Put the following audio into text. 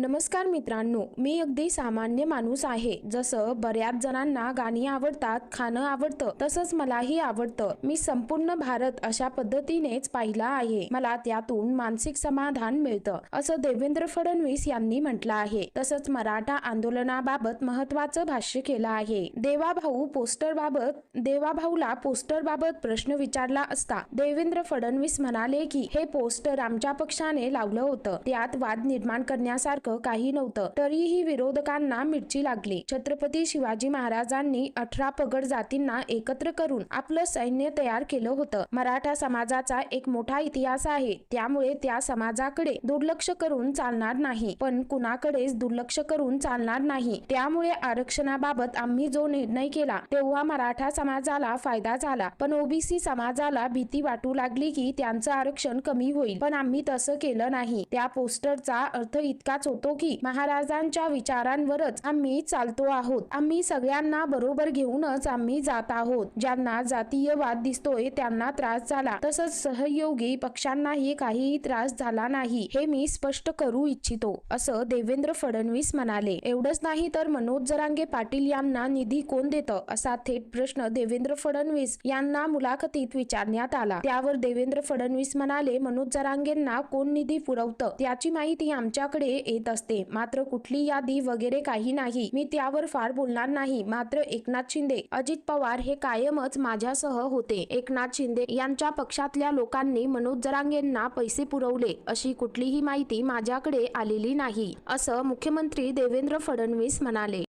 नमस्कार मित्रांनो मी अगदी सामान्य माणूस आहे. जसं बऱ्याच जणांना गाणी आवडतात खाणं आवडतं तसंच मलाही आवडतं. मी संपूर्ण भारत अशा पद्धतीनेच पाहिला आहे. मला त्यातून मानसिक समाधान मिळतं असं देवेंद्र फडणवीस यांनी म्हटलं आहे. तसंच मराठा आंदोलनाबाबत महत्वाचं भाष्य केलं आहे. देवाभाऊ पोस्टर बाबत देवाभाऊला पोस्टर बाबत प्रश्न विचारला असता देवेंद्र फडणवीस म्हणाले की हे पोस्टर आमच्या पक्षाने लावलं होतं. त्यात वाद निर्माण करण्यासारखं काही नव्हतं. तरीही विरोधकांना मिरची लागली. छत्रपती शिवाजी महाराजांनी अठरा पगड जातींना एकत्र करून आपलं सैन्य तयार केलं होतं. मराठा समाजाचा एक मोठा इतिहास आहे. त्यामुळे त्या समाजाकडे दुर्लक्ष करून चालणार नाही. पण कुणाकडेच दुर्लक्ष करून चालणार नाही. त्यामुळे आरक्षणाबाबत आम्ही जो निर्णय केला तेव्हा मराठा समाजाला फायदा झाला. पण ओबीसी समाजाला भीती वाटू लागली की त्यांचं आरक्षण कमी होईल. पण आम्ही तसं केलं नाही. त्या पोस्टरचा अर्थ इतकाच होता. की महाराजांच्या विचारांवरच आम्ही चालतो आहोत. आम्ही सगळ्यांना बरोबर घेऊनच आम्ही जात आहोत. ज्यांना जातीयवाद दिसतोय त्यांना त्रास झाला. तसंच सहयोगी पक्षांनाही काहीही त्रास झाला नाही हे मी स्पष्ट करू इच्छितो असं देवेंद्र फडणवीस म्हणाले. एवढंच नाही तर मनोज जरांगे पाटील यांना निधी कोण देतं? असा थेट प्रश्न देवेंद्र फडणवीस यांना मुलाखतीत विचारण्यात आला. त्यावर देवेंद्र फडणवीस म्हणाले मनोज जरांगेंना कोण निधी पुरवतं? त्याची माहिती आमच्याकडे येत असते. मात्र कुठली यादी वगैरे काही नाही. मी त्यावर फार बोलणार नाही. मात्र एकनाथ शिंदे अजित पवार हे कायमच माझ्यासह होते. एकनाथ शिंदे यांच्या पक्षातल्या लोकांनी मनोज जरांगेंना पैसे पुरवले अशी कुठलीही माहिती माझ्याकडे आलेली नाही असं मुख्यमंत्री देवेंद्र फडणवीस म्हणाले.